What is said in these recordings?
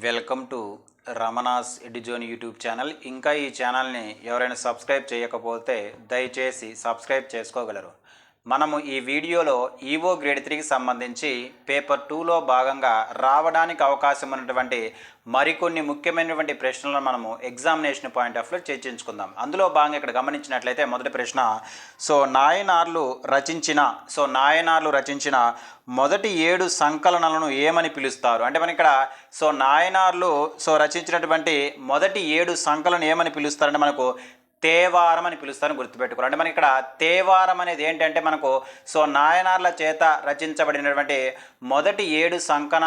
Welcome to Ramana's Edizone YouTube channel. ఇంకా ఈ ఛానల్ని ఎవరైనా సబ్స్క్రైబ్ చేయకపోతే దయచేసి సబ్స్క్రైబ్ చేసుకోగలరు. మనము ఈ వీడియోలో ఈవో గ్రేడ్ త్రీకి సంబంధించి పేపర్ టూలో భాగంగా రావడానికి అవకాశం ఉన్నటువంటి మరికొన్ని ముఖ్యమైనటువంటి ప్రశ్నలను మనము ఎగ్జామినేషన్ పాయింట్ ఆఫ్ వ్యూలో చర్చించుకుందాం. అందులో భాగంగా ఇక్కడ గమనించినట్లయితే మొదటి ప్రశ్న సో నాయనార్లు రచించిన సో నాయనార్లు రచించిన మొదటి ఏడు సంకలనాలను ఏమని పిలుస్తారు? అంటే మన ఇక్కడ సో నాయనార్లు సో రచించినటువంటి మొదటి ఏడు సంకలనం ఏమని పిలుస్తారంటే మనకు తేవారం అని పిలుస్తారని గుర్తుపెట్టుకోవాలి. అంటే మనకి ఇక్కడ తేవారం అనేది ఏంటంటే మనకు సో నాయనార్ల చేత రచించబడినటువంటి మొదటి ఏడు సంకన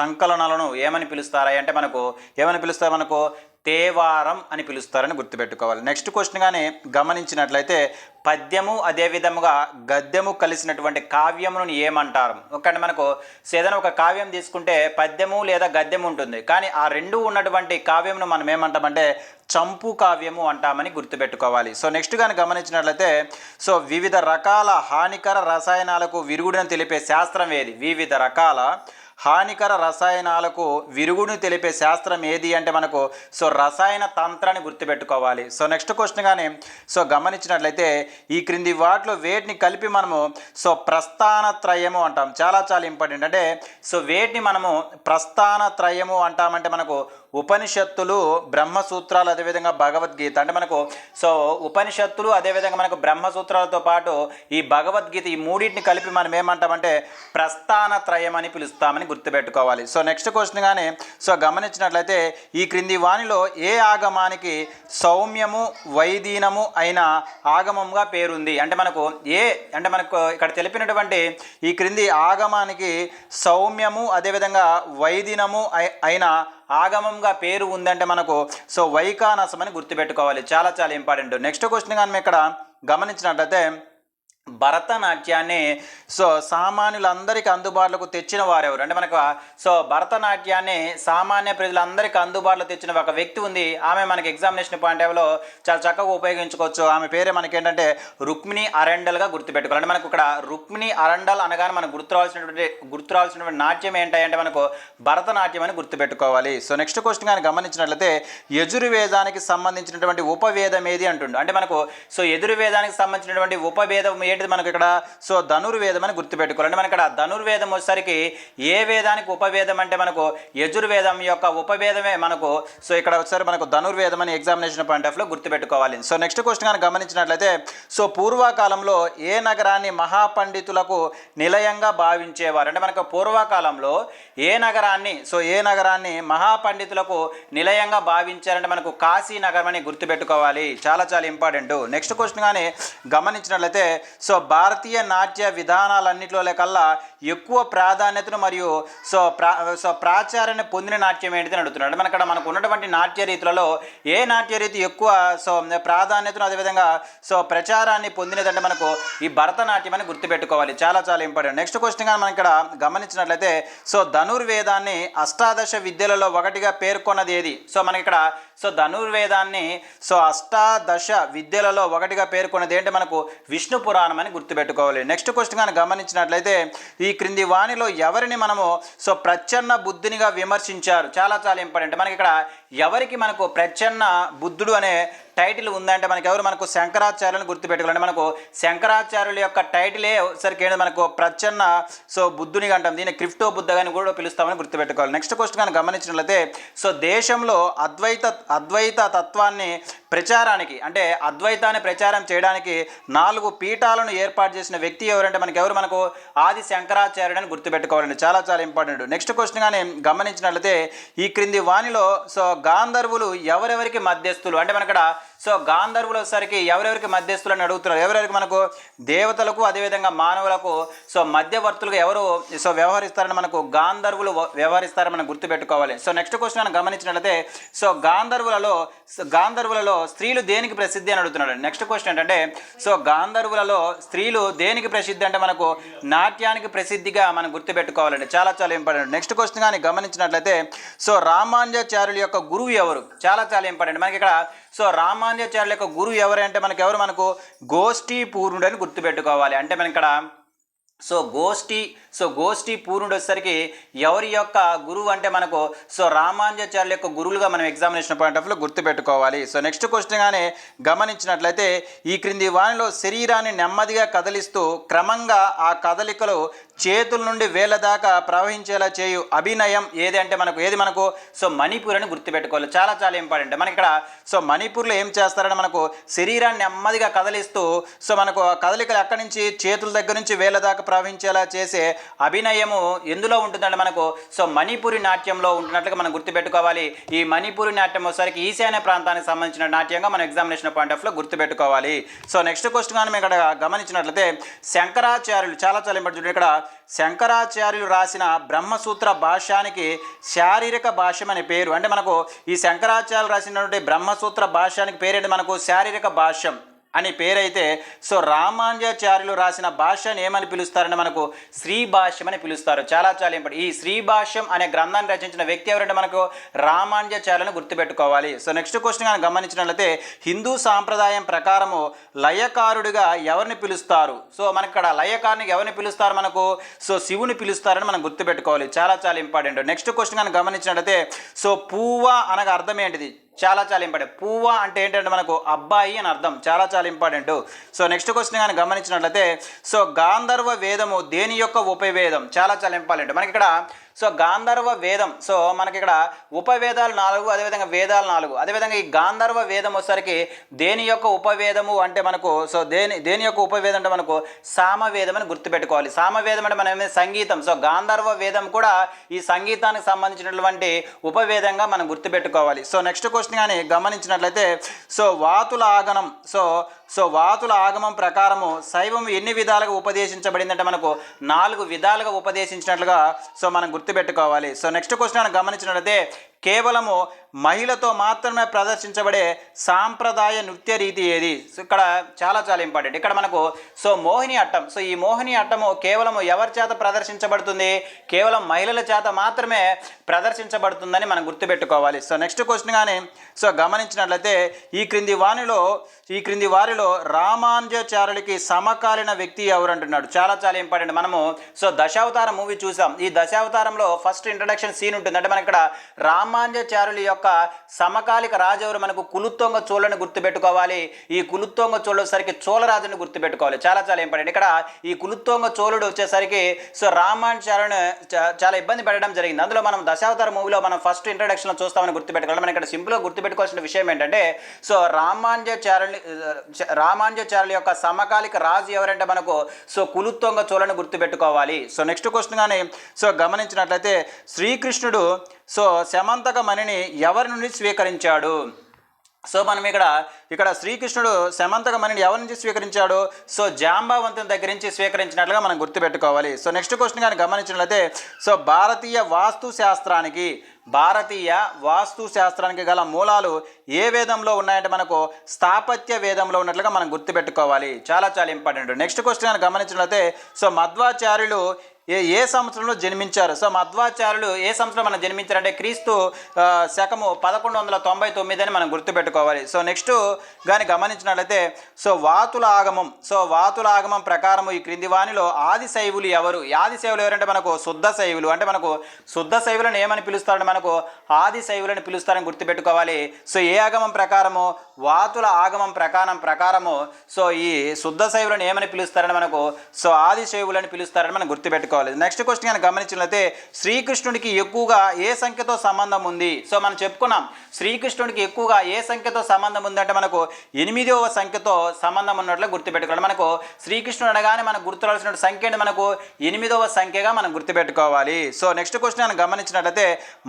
సంకలనాలను ఏమని పిలుస్తారా అంటే మనకు ఏమని పిలుస్తారు మనకు? తేవారం అని పిలుస్తారని గుర్తుపెట్టుకోవాలి. నెక్స్ట్ క్వశ్చన్ కానీ గమనించినట్లయితే పద్యము అదే విధముగా గద్యము కలిసినటువంటి కావ్యమును ఏమంటారు? ఒకటి మనకు ఏదైనా ఒక కావ్యం తీసుకుంటే పద్యము లేదా గద్యము ఉంటుంది. కానీ ఆ రెండు ఉన్నటువంటి కావ్యమును మనం ఏమంటామంటే చంపు కావ్యము అంటామని గుర్తుపెట్టుకోవాలి. సో నెక్స్ట్ కానీ గమనించినట్లయితే సో వివిధ రకాల హానికర రసాయనాలకు విరుగుడిని తెలిపే శాస్త్రం ఏది? వివిధ రకాల హానికర రసాయనాలకు విరుగుడుని తెలిపే శాస్త్రం ఏది అంటే మనకు సో రసాయన తంత్రాన్ని గుర్తుపెట్టుకోవాలి. సో నెక్స్ట్ క్వశ్చన్ కానీ సో గమనించినట్లయితే ఈ క్రింది వాటిలో వేటిని కలిపి మనము సో ప్రస్థాన త్రయము అంటాం. చాలా చాలా ఇంపార్టెంట్ అంటే సో వేటిని మనము ప్రస్థాన త్రయము అంటామంటే మనకు ఉపనిషత్తులు బ్రహ్మసూత్రాలు అదేవిధంగా భగవద్గీత. అంటే మనకు సో ఉపనిషత్తులు అదేవిధంగా మనకు బ్రహ్మసూత్రాలతో పాటు ఈ భగవద్గీత ఈ మూడింటిని కలిపి మనం ఏమంటామంటే ప్రస్థాన త్రయమని అని పిలుస్తామని గుర్తుపెట్టుకోవాలి. సో నెక్స్ట్ క్వశ్చన్ కానీ సో గమనించినట్లయితే ఈ క్రింది వాణిలో ఏ ఆగమానికి సౌమ్యము వైదీనము అయిన ఆగమంగా పేరుంది? అంటే మనకు ఏ అంటే మనకు ఇక్కడ తెలిపినటువంటి ఈ క్రింది ఆగమానికి సౌమ్యము అదేవిధంగా వైదినము అయి- అయిన ఆగమంగా పేరు ఉందంటే మనకు సో వైకానసం అని గుర్తుపెట్టుకోవాలి. చాలా చాలా ఇంపార్టెంట్. నెక్స్ట్ క్వశ్చన్ కానీ ఇక్కడ గమనించినట్లయితే భరతనాట్యాన్ని సో సామాన్యులందరికీ అందుబాటులోకి తెచ్చిన వారెవరు? అంటే మనకు సో భరతనాట్యాన్ని సామాన్య ప్రజలందరికీ అందుబాటులో తెచ్చిన ఒక వ్యక్తి ఉంది. ఆమె మనకి ఎగ్జామినేషన్ పాయింట్ ఆఫ్లో చాలా చక్కగా ఉపయోగించుకోవచ్చు. ఆమె పేరే మనకి ఏంటంటే రుక్మిణి అరండల్గా గుర్తుపెట్టుకోవాలి. అంటే మనకు ఇక్కడ రుక్మిణి అరండల్ అనగానే మనకు గుర్తు రావాల్సినటువంటి గుర్తు రావాల్సినటువంటి నాట్యం ఏంటంటే మనకు భరతనాట్యం అని గుర్తుపెట్టుకోవాలి. సో నెక్స్ట్ క్వశ్చన్ కానీ గమనించినట్లయితే యజుర్వేదానికి సంబంధించినటువంటి ఉపవేదం ఏది అంటుండు? అంటే మనకు సో ఎదుర్వేదానికి సంబంధించినటువంటి ఉపవేదం ఏంటిది మనకు ఇక్కడ? సో ధనుర్వేదం అని గుర్తుపెట్టుకోవాలి మనకి ఇక్కడ ధనుర్వేదం వచ్చేసరికి ఏ వేదానికి ఉపవేదం అంటే మనకు యజుర్వేదం యొక్క ఉపవేదమే మనకు. సో ఇక్కడ వచ్చేసరికి మనకు ధనుర్వేదం అని ఎగ్జామినేషన్ పాయింట్ ఆఫ్లో గుర్తుపెట్టుకోవాలి. సో నెక్స్ట్ క్వశ్చన్ కానీ గమనించినట్లయితే సో పూర్వకాలంలో ఏ నగరాన్ని మహాపండితులకు నిలయంగా భావించేవారు? అంటే మనకు పూర్వకాలంలో ఏ నగరాన్ని సో ఏ నగరాన్ని మహాపండితులకు నిలయంగా భావించారంటే మనకు కాశీ నగరం అని గుర్తుపెట్టుకోవాలి. చాలా చాలా ఇంపార్టెంట్ నెక్స్ట్ క్వశ్చన్ కానీ గమనించినట్లయితే సో భారతీయ నాట్య విధానాలన్నింటిలో కల్లా ఎక్కువ ప్రాధాన్యతను మరియు సో ప్రా సో ప్రాచారాన్ని పొందిన నాట్యం ఏంటిది అని అడుగుతున్నాడు. మనకు అక్కడ మనకు ఉన్నటువంటి నాట్య రీతులలో ఏ నాట్య రీతి ఎక్కువ సో ప్రాధాన్యతను అదేవిధంగా సో ప్రచారాన్ని పొందినదంటే మనకు ఈ భరతనాట్యం అని గుర్తుపెట్టుకోవాలి. చాలా చాలా ఇంపార్టెంట్. నెక్స్ట్ క్వశ్చన్ కానీ మనం ఇక్కడ గమనించినట్లయితే సో ధనుర్వేదాన్ని అష్టాదశ విద్యలలో ఒకటిగా పేర్కొన్నది ఏది? సో మనకి ఇక్కడ సో ధనుర్వేదాన్ని సో అష్టాదశ విద్యలలో ఒకటిగా పేర్కొన్నది ఏంటి? మనకు విష్ణు పురాణం అని గుర్తుపెట్టుకోవాలి. నెక్స్ట్ క్వశ్చన్ కానీ గమనించినట్లయితే ఈ క్రింది వాణిలో ఎవరిని మనము సో ప్రచ్ఛన్న బుద్ధునిగా విమర్శించారు? చాలా చాలా ఇంపార్టెంట్. మనకి ఇక్కడ ఎవరికి మనకు ప్రచ్ఛన్న బుద్ధుడు అనే టైటిల్ ఉందంటే మనకి ఎవరు మనకు శంకరాచార్యులను గుర్తుపెట్టుకోవాలి మనకు శంకరాచార్యుల యొక్క టైటిలే సరికి ఏంటి మనకు ప్రచ్ఛన్న సో బుద్ధుని అంటాం. దీన్ని క్రిప్టో బుద్ధ అని కూడా పిలుస్తామని గుర్తుపెట్టుకోవాలి. నెక్స్ట్ క్వశ్చన్ కానీ గమనించినట్లయితే సో దేశంలో అద్వైత అద్వైత తత్వాన్ని ప్రచారానికి అంటే అద్వైతాన్ని ప్రచారం చేయడానికి నాలుగు పీఠాలను ఏర్పాటు చేసిన వ్యక్తి ఎవరంటే మనకి ఎవరు మనకు ఆది శంకరాచార్యుడు అని గుర్తుపెట్టుకోవాలండి. చాలా చాలా ఇంపార్టెంట్ నెక్స్ట్ క్వశ్చన్ కానీ గమనించినట్లయితే ఈ క్రింది వాణిలో సో గాంధర్వులు ఎవరెవరికి మధ్యస్థులు? అంటే మనక్కడ సో గాంధర్వులు వచ్చేసరికి ఎవరెవరికి మధ్యస్థులని అడుగుతున్నారు? ఎవరెవరికి మనకు దేవతలకు అదేవిధంగా మానవులకు సో మధ్యవర్తులుగా ఎవరు సో వ్యవహరిస్తారని మనకు గాంధర్వులు వ్యవహరిస్తారని మనం గుర్తుపెట్టుకోవాలి. సో నెక్స్ట్ క్వశ్చన్ మనం గమనించినట్లయితే సో గాంధర్వులలో గాంధర్వులలో స్త్రీలు దేనికి ప్రసిద్ధి అని అడుగుతున్నాడు నెక్స్ట్ క్వశ్చన్ ఏంటంటే సో గాంధర్వులలో స్త్రీలు దేనికి ప్రసిద్ధి అంటే మనకు నాట్యానికి ప్రసిద్ధిగా మనం గుర్తుపెట్టుకోవాలండి. చాలా చాలా ఇంపార్టెంట్. నెక్స్ట్ క్వశ్చన్ కానీ గమనించినట్లయితే సో రామాంజాచార్యుల యొక్క గురువు ఎవరు? చాలా చాలా ఇంపార్టెంట్. మనకి ఇక్కడ సో రామానుజాచార్యుల యొక్క గురువు ఎవరంటే మనకు ఎవరు మనకు గోష్ఠీ పూర్ణుడు అని గుర్తుపెట్టుకోవాలి. అంటే మనం ఇక్కడ సో గోష్ఠి సో గోష్ఠి పూర్ణుడు వచ్చేసరికి ఎవరి యొక్క గురువు అంటే మనకు సో రామానుజాచార్యుల యొక్క గురువులుగా మనం ఎగ్జామినేషన్ పాయింట్ ఆఫ్లో గుర్తుపెట్టుకోవాలి. సో నెక్స్ట్ క్వశ్చన్ కానీ గమనించినట్లయితే ఈ క్రింది వానిలో శరీరాన్ని నెమ్మదిగా కదిలిస్తూ క్రమంగా ఆ కదలికలు చేతుల నుండి వేల దాకా ప్రవహించేలా చేయు అభినయం ఏది అంటే మనకు ఏది మనకు? సో మణిపూర్ అని గుర్తుపెట్టుకోవాలి. చాలా చాలా ఇంపార్టెంట్ మనకి ఇక్కడ సో మణిపూర్లో ఏం చేస్తారంటే మనకు శరీరాన్ని నెమ్మదిగా కదిలిస్తూ సో మనకు ఆ కదలికలు ఎక్కడి నుంచి? చేతుల దగ్గర నుంచి వేల దాకా ప్రవహించేలా చేసే అభినయము ఎందులో ఉంటుందంటే మనకు సో మణిపురి నాట్యంలో ఉంటున్నట్లుగా మనం గుర్తుపెట్టుకోవాలి. ఈ మణిపురి నాట్యం ఒకసారికి ఈశాన్య ప్రాంతానికి సంబంధించిన నాట్యంగా మనం ఎగ్జామినేషన్ పాయింట్ ఆఫ్లో గుర్తుపెట్టుకోవాలి. సో నెక్స్ట్ క్వశ్చన్ కానీ మేము ఇక్కడ గమనించినట్లయితే శంకరాచార్యులు చాలా చాలా ఇంపార్టెంట్ ఇక్కడ. శంకరాచార్యులు రాసిన బ్రహ్మసూత్ర భాష్యానికి శారీరక భాష్యం అనే పేరు. అంటే మనకు ఈ శంకరాచార్యులు రాసినటువంటి బ్రహ్మసూత్ర భాష్యానికి పేరేంటి? మనకు శారీరక భాష్యం. అని పేరైతే సో రామానుజాచార్యులు రాసిన భాష్యాన్ని ఏమని పిలుస్తారంటే మనకు శ్రీ భాష్యం అని పిలుస్తారు. చాలా చాలా ఇంపార్టెంట్. ఈ శ్రీ భాష్యం అనే గ్రంథాన్ని రచించిన వ్యక్తి ఎవరంటే మనకు రామానుజాచార్యులను గుర్తుపెట్టుకోవాలి. సో నెక్స్ట్ క్వశ్చన్ కానీ గమనించినట్లయితే హిందూ సాంప్రదాయం ప్రకారము లయకారుడిగా ఎవరిని పిలుస్తారు? సో మనకి ఇక్కడ లయకారుని ఎవరిని పిలుస్తారు మనకు? సో శివుని పిలుస్తారని మనం గుర్తుపెట్టుకోవాలి. చాలా చాలా ఇంపార్టెంట్. నెక్స్ట్ క్వశ్చన్ కానీ గమనించినట్లయితే సో పూవ అనగా అర్థం ఏంటిది? చాలా చాలా ఇంపార్టెంట్ పువ్వ అంటే ఏంటంటే మనకు అబ్బాయి అని అర్థం. చాలా చాలా ఇంపార్టెంట్ సో నెక్స్ట్ క్వశ్చన్ కానీ గమనించినట్లయితే సో గాంధర్వ వేదము దేని యొక్క ఉపవేదం? చాలా చాలా ఇంపార్టెంట్ మనకి ఇక్కడ సో గాంధర్వ వేదం సో మనకి ఇక్కడ ఉపవేదాలు నాలుగు అదేవిధంగా వేదాలు నాలుగు. అదేవిధంగా ఈ గాంధర్వ వేదం వచ్చేసరికి దేని యొక్క ఉపవేదము అంటే మనకు సో దేని దేని యొక్క ఉపవేదం అంటే మనకు సామవేదం అని గుర్తుపెట్టుకోవాలి. సామవేదం అంటే మనం సంగీతం. సో గాంధర్వ వేదం కూడా ఈ సంగీతానికి సంబంధించినటువంటి ఉపవేదంగా మనం గుర్తుపెట్టుకోవాలి. సో నెక్స్ట్ క్వశ్చన్ కానీ గమనించినట్లయితే సో వాతుల ఆగనం సో సో వాతుల ఆగమం ప్రకారము శైవం ఎన్ని విధాలుగా ఉపదేశించబడిందంటే మనకు నాలుగు విధాలుగా ఉపదేశించినట్లుగా సో మనం గుర్తుపెట్టుకోవాలి. సో నెక్స్ట్ క్వశ్చన్ గమనించినట్లయితే కేవలము మహిళతో మాత్రమే ప్రదర్శించబడే సాంప్రదాయ నృత్య రీతి ఏది? సో ఇక్కడ చాలా చాలా ఇంపార్టెంట్. ఇక్కడ మనకు సో మోహిని అట్టం. సో ఈ మోహిని అట్టము కేవలము ఎవరి చేత ప్రదర్శించబడుతుంది? కేవలం మహిళల చేత మాత్రమే ప్రదర్శించబడుతుందని మనం గుర్తుపెట్టుకోవాలి. సో నెక్స్ట్ క్వశ్చన్ కానీ సో గమనించినట్లయితే ఈ క్రింది వాణిలో ఈ క్రింది వారిలో రామానుజాచార్యులకి సమకాలీన వ్యక్తి ఎవరు అంటున్నాడు? చాలా చాలా ఇంపార్టెంట్. మనము సో దశావతారం మూవీ చూసాం. ఈ దశావతారంలో ఫస్ట్ ఇంట్రడక్షన్ సీన్ ఉంటుంది. అంటే మనకి ఇక్కడ రామానుజాచార్యుల యొక్క సమకాలిక రాజు ఎవరు మనకు కులుత్తొంగ చోళని గుర్తుపెట్టుకోవాలి. ఈ కులుత్తొంగ చోళ సరికి చోళరాజుని గుర్తుపెట్టుకోవాలి. చాలా చాలా ఇంపార్టెంట్. ఇక్కడ ఈ కులుత్తొంగ చోళుడు వచ్చేసరికి సో రామానుచారుని చాలా ఇబ్బంది పెట్టడం జరిగింది. అందులో మనం దశావతార మూవీలో మనం ఫస్ట్ ఇంట్రడక్షన్లో చూస్తామని గుర్తుపెట్టుకోవాలి. మనం ఇక్కడ సింపుల్గా గుర్తుపెట్టుకోవాల్సిన విషయం ఏంటంటే సో రామాంజచారుని రామాంజచారుల యొక్క సమకాలిక రాజు ఎవరంటే మనకు సో కులుత్తొంగ చోళని గుర్తుపెట్టుకోవాలి. సో నెక్స్ట్ క్వశ్చన్ కానీ సో గమనించినట్లయితే శ్రీకృష్ణుడు సో శమంతక మణిని ఎవరి నుండి స్వీకరించాడు? సో మనం ఇక్కడ ఇక్కడ శ్రీకృష్ణుడు శమంతక మణిని ఎవరి నుంచి స్వీకరించాడు? సో జాంబావంతుని దగ్గర నుంచి స్వీకరించినట్లుగా మనం గుర్తుపెట్టుకోవాలి. సో నెక్స్ట్ క్వశ్చన్ కానీ గమనించినట్లయితే సో భారతీయ వాస్తు శాస్త్రానికి భారతీయ వాస్తు శాస్త్రానికి గల మూలాలు ఏ వేదంలో ఉన్నాయంటే మనకు స్థాపత్య వేదంలో ఉన్నట్లుగా మనం గుర్తుపెట్టుకోవాలి. చాలా చాలా ఇంపార్టెంట్. నెక్స్ట్ క్వశ్చన్ కానీ గమనించినట్లయితే సో మధ్వాచార్యులు ఏ ఏ సంవత్సరంలో జన్మించారు? సో మధ్వాచార్యులు ఏ సంవత్సరం మనం జన్మించారంటే క్రీస్తు శకము పదకొండు వందల తొంభై తొమ్మిది అని మనం గుర్తుపెట్టుకోవాలి. సో నెక్స్ట్ కానీ గమనించినట్లయితే సో వాతుల ఆగమం సో వాతుల ఆగమం ప్రకారము ఈ క్రింది వాణిలో ఆది శైవులు ఎవరు? ఆది శైవులు ఎవరంటే మనకు శుద్ధ శైవులు. అంటే మనకు శుద్ధ శైవులను ఏమని పిలుస్తారంటే మనకు ఆది శైవులని పిలుస్తారని గుర్తుపెట్టుకోవాలి. సో ఏ ఆగమం ప్రకారము? వాతుల ఆగమం ప్రకారం ప్రకారము. సో ఈ శుద్ధ శైవులను ఏమని పిలుస్తారని మనకు సో ఆది శైవులని పిలుస్తారని మనం గుర్తుపెట్టుకోవాలి. నెక్స్ట్ క్వశ్చన్ కానీ గమనించినట్లయితే శ్రీకృష్ణుడికి ఎక్కువగా ఏ సంఖ్యతో సంబంధం ఉంది? సో మనం చెప్పుకున్నాం. శ్రీకృష్ణుడికి ఎక్కువగా ఏ సంఖ్యతో సంబంధం ఉందంటే మనకు ఎనిమిదవ సంఖ్యతో సంబంధం ఉన్నట్లు గుర్తుపెట్టుకోవాలి. మనకు శ్రీకృష్ణుడు అనగానే మనకు గుర్తురాల్సిన సంఖ్య మనకు ఎనిమిదవ సంఖ్యగా మనం గుర్తుపెట్టుకోవాలి. సో నెక్స్ట్ క్వశ్చన్ మనం గమనించినట్లయితే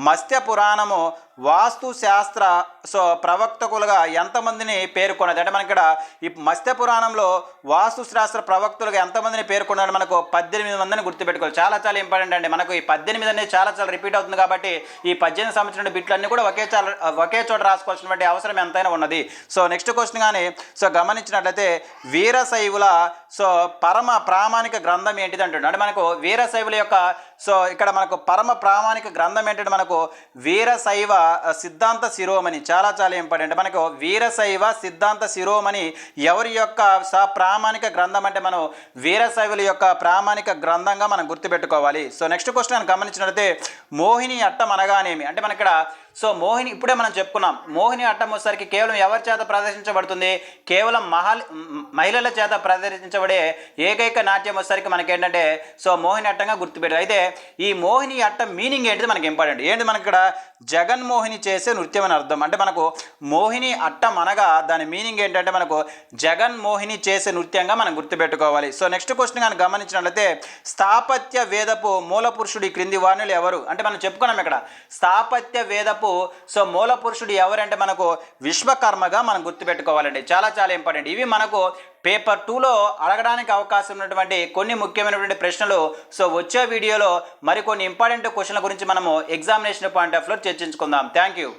మత్స్య పురాణము వాస్తు శాస్త్ర సో ప్రవక్తకులుగా ఎంతమందిని పేర్కొన్నది? అంటే మనకి ఇక్కడ ఈ మత్స్య పురాణంలో వాస్తు శాస్త్ర ప్రవక్తులుగా ఎంతమందిని పేర్కొన్నాడు మనకు పద్దెనిమిది మందిని గుర్తుపెట్టు గుర్తుపెట్టుకోవాలి చాలా చాలా ఇంపార్టెంట్ అండి. మనకు ఈ పద్దెనిమిది అనేది చాలా చాలా రిపీట్ అవుతుంది కాబట్టి ఈ పద్దెనిమిది సంవత్సరం బిట్లు అన్ని కూడా ఒకే చాలా ఒకే చోట రాసుకోవాల్సినటువంటి అవసరం ఎంతైనా ఉన్నది. సో నెక్స్ట్ క్వశ్చన్ కానీ సో గమనించినట్లయితే వీరశైవుల సో పరమ ప్రామాణిక గ్రంథం ఏంటిది అంటుండే అంటే మనకు వీరశైవుల యొక్క సో ఇక్కడ మనకు పరమ ప్రామాణిక గ్రంథం ఏంటంటే మనకు వీరశైవ సిద్ధాంత శిరోమణి. చాలా చాలా ఇంపార్టెంట్. మనకు వీరశైవ సిద్ధాంత శిరోమణి ఎవరి యొక్క స ప్రామాణిక గ్రంథం అంటే మనం వీరశైవుల యొక్క ప్రామాణిక గ్రంథంగా మనం గుర్తుపెట్టుకోవాలి. సో నెక్స్ట్ క్వశ్చన్ గమనించినట్లయితే మోహిని అట్టం అనగానేమి? అంటే మన ఇక్కడ సో మోహిని ఇప్పుడే మనం చెప్పుకున్నాం. మోహిని అట్టం వచ్చేసరికి కేవలం ఎవరి చేత ప్రదర్శించబడుతుంది? కేవలం మహల్ మహిళల చేత ప్రదర్శించబడే ఏకైక నాట్యం వచ్చేసరికి మనకి ఏంటంటే సో మోహిని అట్టంగా గుర్తుపెట్టారు. అయితే ఈ మోహిని అట్టం మీనింగ్ ఏంటిది మనకి ఇంపార్టెంట్ ఏంటి మనకి ఇక్కడ జగన్మోహిని చేసే నృత్యం అని అర్థం. అంటే మనకు మోహిని అట్టం అనగా దాని మీనింగ్ ఏంటంటే మనకు జగన్మోహిని చేసే నృత్యంగా మనం గుర్తుపెట్టుకోవాలి. సో నెక్స్ట్ క్వశ్చన్ కానీ గమనించినట్లయితే స్థాపత్య వేదపు మూలపురుషుడి క్రింది వాణులు ఎవరు? అంటే మనం చెప్పుకున్నాం ఇక్కడ. స్థాపత్య వేదపు సో మూలపురుషుడు ఎవరంటే మనకు విశ్వకర్మగా మనం గుర్తుపెట్టుకోవాలండి. చాలా చాలా ఇంపార్టెంట్. ఇవి మనకు పేపర్ టూలో అడగడానికి అవకాశం ఉన్నటువంటి కొన్ని ముఖ్యమైనటువంటి ప్రశ్నలు. సో వచ్చే వీడియోలో మరికొన్ని ఇంపార్టెంట్ క్వశ్చన్ల గురించి మనము ఎగ్జామినేషన్ పాయింట్ ఆఫ్లో చర్చించుకుందాం. Thank you.